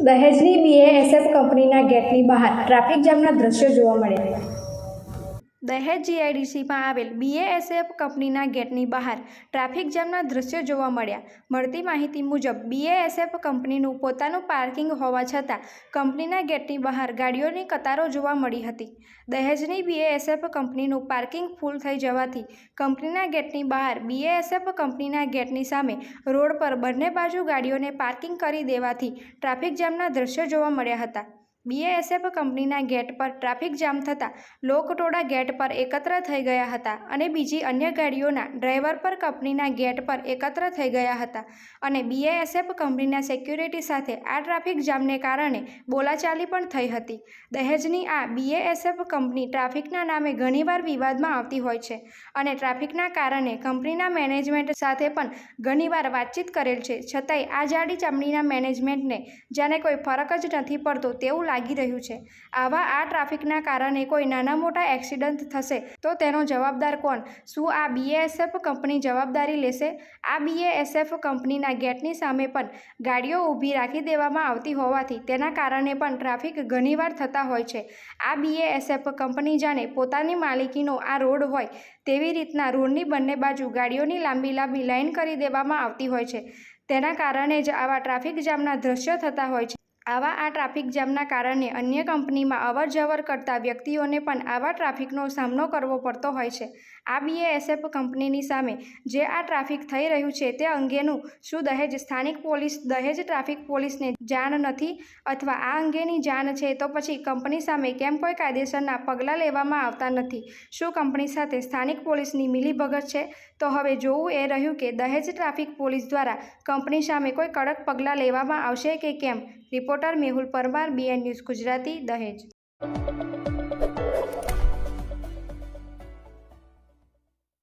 દહેજની BASF કંપનીના ગેટની બહાર traffic જામના દ્રશ્યો જોવા મળ્યા દહેજ જીઆઈડીસીમાં આવેલ બીએએસએફ કંપનીના ગેટની બહાર ટ્રાફિક જામના દ્રશ્યો જોવા મળ્યા. મળતી માહિતી મુજબ, બીએએસએફ કંપનીનું પોતાનું પાર્કિંગ હોવા છતાં કંપનીના ગેટની બહાર ગાડીઓની કતારો જોવા મળી હતી. દહેજની બીએએસએફ કંપનીનું પાર્કિંગ ફૂલ થઈ જવાથી કંપનીના ગેટની બહાર બીએએસએફ કંપનીના ગેટની સામે રોડ પર બંને બાજુ ગાડીઓને પાર્કિંગ કરી દેવાથી ટ્રાફિક જામના દ્રશ્યો જોવા મળ્યા હતા. બીએએસએફ કંપનીના ગેટ પર ટ્રાફિક જામ થતાં લોકટોળા ગેટ પર એકત્ર થઈ ગયા હતા અને બીજી અન્ય ગાડીઓના ડ્રાઈવર પર કંપનીના ગેટ પર એકત્ર થઈ ગયા હતા અને બીએએસએફ કંપનીના સિક્યુરિટી સાથે આ ટ્રાફિક જામને કારણે બોલાચાલી પણ થઈ હતી. દહેજની આ બીએએસએફ કંપની ટ્રાફિકના નામે ઘણીવાર વિવાદમાં આવતી હોય છે અને ટ્રાફિકના કારણે કંપનીના મેનેજમેન્ટ સાથે પણ ઘણીવાર વાતચીત કરેલ છે. છતાંય આ જાડી ચામડીના મેનેજમેન્ટને જેને કોઈ ફરક જ નથી પડતો તેવું લાગી રહ્યું છે. આવા આ ટ્રાફિકના કારણે કોઈ નાના મોટા એક્સિડન્ટ થશે તો તેનો જવાબદાર કોણ? શું આ બીએએસએફ કંપની જવાબદારી લેશે? આ બીએએસએફ કંપનીના ગેટની સામે પણ ગાડીઓ ઊભી રાખી દેવામાં આવતી હોવાથી તેના કારણે પણ ટ્રાફિક ઘણીવાર થતા હોય છે. આ બીએએસએફ કંપની જાણે પોતાની માલિકીનો આ રોડ હોય તેવી રીતના રોડની બંને બાજુ ગાડીઓની લાંબી લાંબી લાઈન કરી દેવામાં આવતી હોય છે. તેના કારણે જ આવા ટ્રાફિક જામના દ્રશ્યો થતા હોય છે. આવા આ ટ્રાફિક જામના કારણે અન્ય કંપનીમાં અવર જવર કરતા વ્યક્તિઓને પણ આવા ટ્રાફિકનો સામનો કરવો પડતો હોય છે. આ બીએએસએફ કંપનીની સામે જે આ ટ્રાફિક થઈ રહ્યું છે તે અંગેનું શું દહેજ? સ્થાનિક પોલીસ, દહેજ ટ્રાફિક પોલીસને જાણ નથી અથવા આ અંગેની જાણ છે તો પછી કંપની સામે કેમ કોઈ કાયદેસરના પગલાં લેવામાં આવતા નથી? શું કંપની સાથે સ્થાનિક પોલીસની મિલીભગત છે? તો હવે જોવું એ રહ્યું કે દહેજ ટ્રાફિક પોલીસ દ્વારા કંપની સામે કોઈ કડક પગલાં લેવામાં આવશે કે કેમ? Reporter Mehul Parmar BN news Gujarati Dahej.